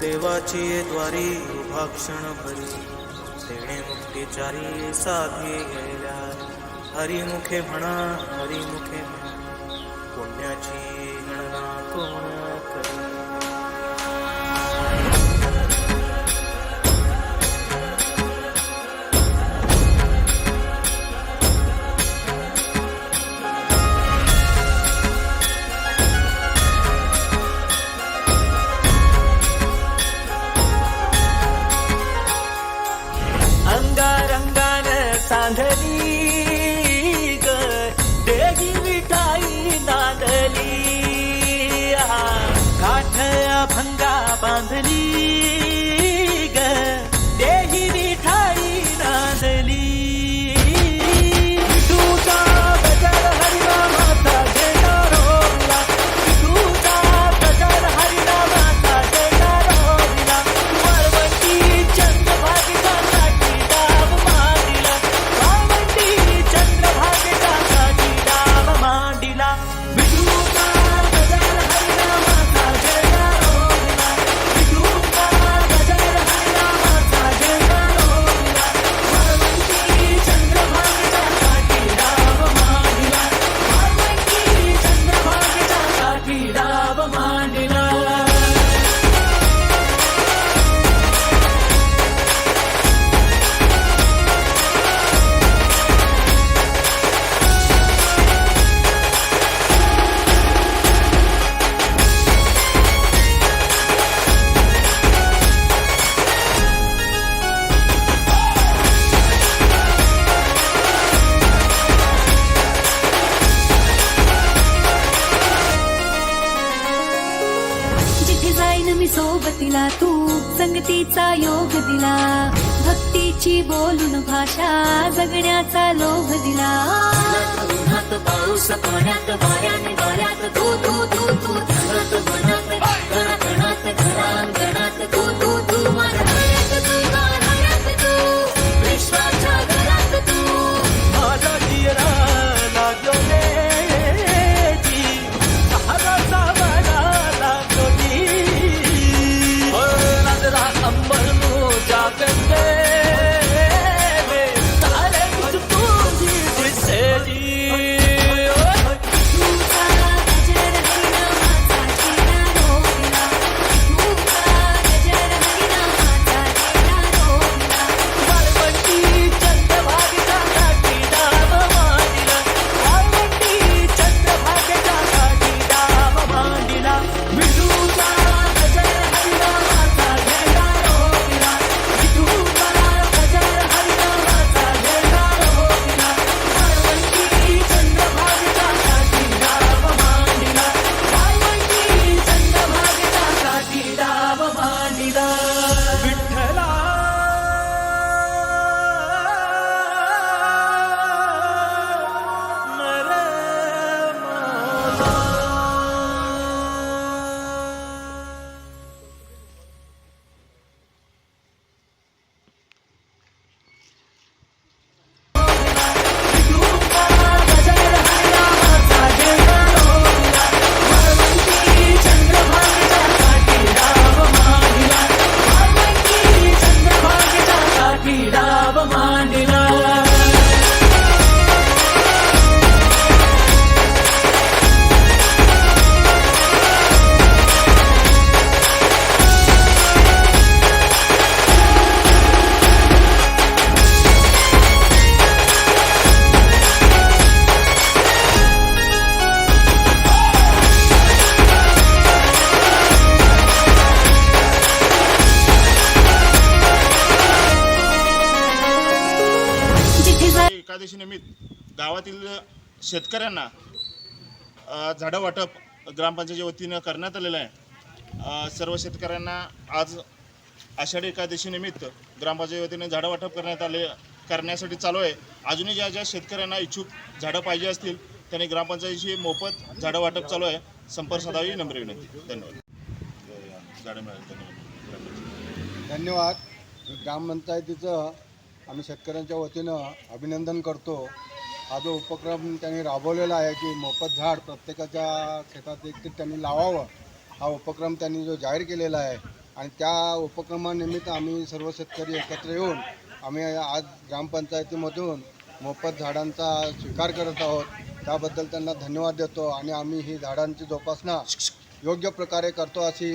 देवाची द्वारी उभा क्षण भरी देणे मुक्तीचारी साधी गेल्या. हरिमुखे म्हणा हरिमुखे म्हणा. पुण्याची गणना कोण देही विठाई नांदली काठ भंगा बांधली दिला तू संगतीचा योग दिला. भक्तीची बोलून भाषा जगण्याचा लोभ दिला. पाऊस पाण्यात அம்பல் जिथे निमित्त गावातील शेतकऱ्यांना झाडं वाटप ग्रामपंचायतीच्या वतीनं करण्यात आलेलं आहे. सर्व शेतकऱ्यांना आज आषाढी एकादशीनिमित्त ग्रामपंचायत ग्रामपंचायती वतीने झाडं वाटप करण्यात आले करण्यासाठी चालू आहे. अजूनही ज्या ज्या शेतकऱ्यांना इच्छुक झाडं पाहिजे असतील त्यांनी ग्रामपंचायतीशी मोफत झाडं वाटप चालू आहे. संपर्क साधावी नम्र विनंती. धन्यवाद. झाडं मिळाली. धन्यवाद. धन्यवाद. ग्रामपंचायतीचं आम्ही शेतकऱ्यांच्या वतीनं अभिनंदन करतो. हा जो उपक्रम त्यांनी राबवलेला आहे की मोफत झाड प्रत्येकाच्या शेतात एक त्यांनी लावावं हा उपक्रम त्यांनी जो जाहीर केलेला आहे आणि त्या उपक्रमानिमित्त आम्ही सर्व शेतकरी एकत्र येऊन आम्ही आज ग्रामपंचायतीमधून मोफत झाडांचा स्वीकार करत आहोत. त्याबद्दल त्यांना धन्यवाद देतो आणि आम्ही ही झाडांची जोपासना योग्य प्रकारे करतो अशी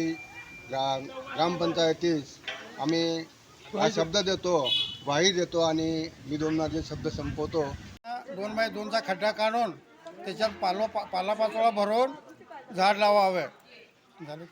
ग्रा ग्रामपंचायतीस आम्ही हा शब्द देतो. ग्वाही देतो आणि मी दोन जे शब्द संपवतो. दोन बाय दोनचा खड्डा काढून त्याच्यात पालो पालापाचोळा भरून झाड लावावे. झालं